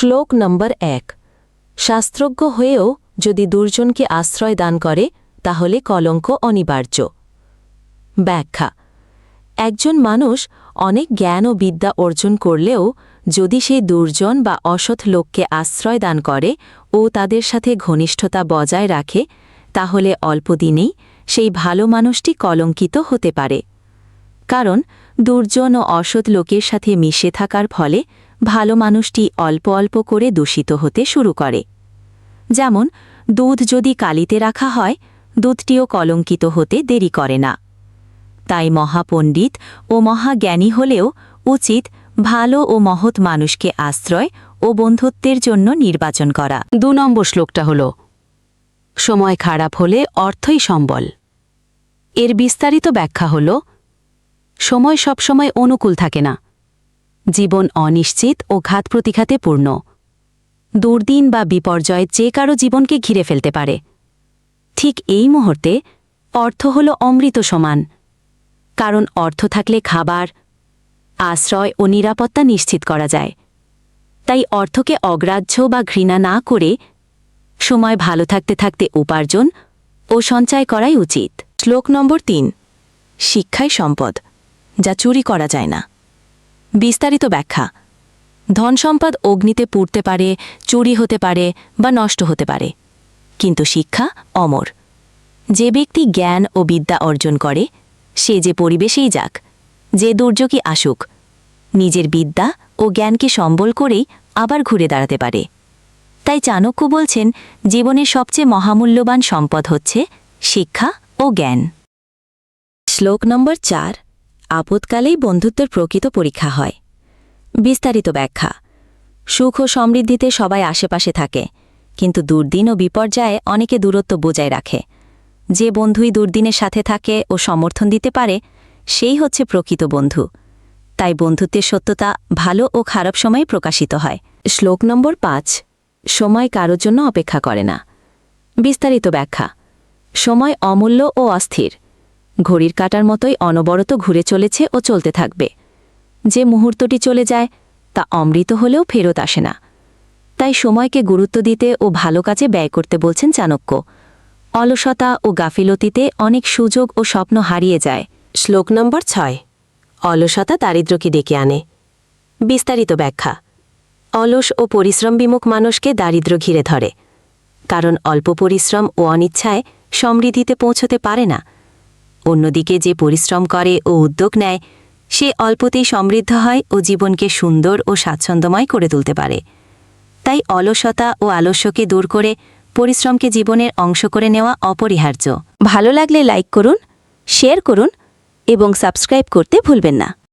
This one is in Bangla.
শ্লোক নম্বর এক। শাস্ত্রজ্ঞ হয়েও যদি দুর্জনকে আশ্রয় দান করে, তাহলে কলঙ্ক অনিবার্য। ব্যাখ্যা। একজন মানুষ অনেক জ্ঞান ও বিদ্যা অর্জন করলেও, যদি সেই দুর্জন বা অসৎ লোককে আশ্রয় দান করে ও তাদের সাথে ঘনিষ্ঠতা বজায় রাখে, তাহলে অল্পদিনেই সেই ভালো মানুষটি কলঙ্কিত হতে পারে। কারণ দুর্জন ও অসৎ লোকের সাথে মিশে থাকার ফলে ভালো মানুষটি অল্প অল্প করে দূষিত হতে শুরু করে। যেমন, দুধ যদি কালিতে রাখা হয়, দুধটিও কলঙ্কিত হতে দেরি করে না। তাই মহাপণ্ডিত ও মহাজ্ঞানী হলেও উচিত ভালো ও মহৎ মানুষকে আশ্রয় ও বন্ধুত্বের জন্য নির্বাচন করা। দু নম্বর শ্লোকটা হল, সময় খারাপ হলে অর্থই সম্বল। এর বিস্তারিত ব্যাখ্যা হল, সময় সবসময় অনুকূল থাকে না জীবন অনিশ্চিত ও ঘাত প্রতিঘাতে পূর্ণ। দুর্দিন বা বিপর্যয় যে কারও জীবনকে ঘিরে ফেলতে পারে। ঠিক এই মুহূর্তে অর্থ হল অমৃত সমান। কারণ অর্থ থাকলে খাবার, আশ্রয় ও নিরাপত্তা নিশ্চিত করা যায়। তাই অর্থকে অগ্রাহ্য বা ঘৃণা না করে সময় ভালো থাকতে থাকতে উপার্জন ও সঞ্চয় করাই উচিত। শ্লোক নম্বর তিন শিক্ষাই সম্পদ, যা চুরি করা যায় না। বিস্তারিত ব্যাখ্যা। ধন সম্পদ অগ্নিতে পুড়তে পারে, চুরি হতে পারে বা নষ্ট হতে পারে। কিন্তু শিক্ষা অমর। যে ব্যক্তি জ্ঞান ও বিদ্যা অর্জন করে, সে যে পরিবেশেই যাক, যে দুর্যোগই আসুক, নিজের বিদ্যা ও জ্ঞানকে সম্বল করেই আবার ঘুরে দাঁড়াতে পারে। তাই চাণক্য বলছেন, জীবনের সবচেয়ে মহামূল্যবান সম্পদ হচ্ছে শিক্ষা ও জ্ঞান। শ্লোক নম্বর চার আপদকালেই বন্ধুত্বের প্রকৃত পরীক্ষা হয়। বিস্তারিত ব্যাখ্যা। সুখ ও সমৃদ্ধিতে সবাই আশেপাশে থাকে, কিন্তু দুর্দিন ও বিপর্যয়ে অনেকে দূরত্ব বজায় রাখে। যে বন্ধুই দুর্দিনের সাথে থাকে ও সমর্থন দিতে পারে, সেই হচ্ছে প্রকৃত বন্ধু। তাই বন্ধুত্বের সত্যতা ভালো ও খারাপ সময়ে প্রকাশিত হয়। শ্লোক নম্বর পাঁচ, সময় কারোর জন্য অপেক্ষা করে না। বিস্তারিত ব্যাখ্যা। সময় অমূল্য ও অস্থির। ঘড়ির কাটার মতোই অনবরত ঘুরে চলেছে ও চলতে থাকবে। যে মুহূর্তটি চলে যায়, তা অমৃত হলেও ফেরত আসে না। তাই সময়কে গুরুত্ব দিতে ও ভালো কাজে ব্যয় করতে বলছেন চাণক্য। অলসতা ও গাফিলতিতে অনেক সুযোগ ও স্বপ্ন হারিয়ে যায়। শ্লোক নম্বর ছয়। অলসতা দারিদ্র্যকে ডেকে আনে। বিস্তারিত ব্যাখ্যা। অলস ও পরিশ্রম বিমুখ মানুষকে দারিদ্র্য ঘিরে ধরে। কারণ অল্প পরিশ্রম ও অনিচ্ছায় সমৃদ্ধিতে পৌঁছতে পারে না। অন্যদিকে যে পরিশ্রম করে ও উদ্যোগ নেয়, সে অল্পতেই সমৃদ্ধ হয় ও জীবনকে সুন্দর ও স্বাচ্ছন্দ্যময় করে তুলতে পারে। তাই অলসতা ও আলস্যকে দূর করে পরিশ্রমকে জীবনের অংশ করে নেওয়া অপরিহার্য। ভালো লাগলে লাইক করুন, শেয়ার করুন এবং সাবস্ক্রাইব করতে ভুলবেন না।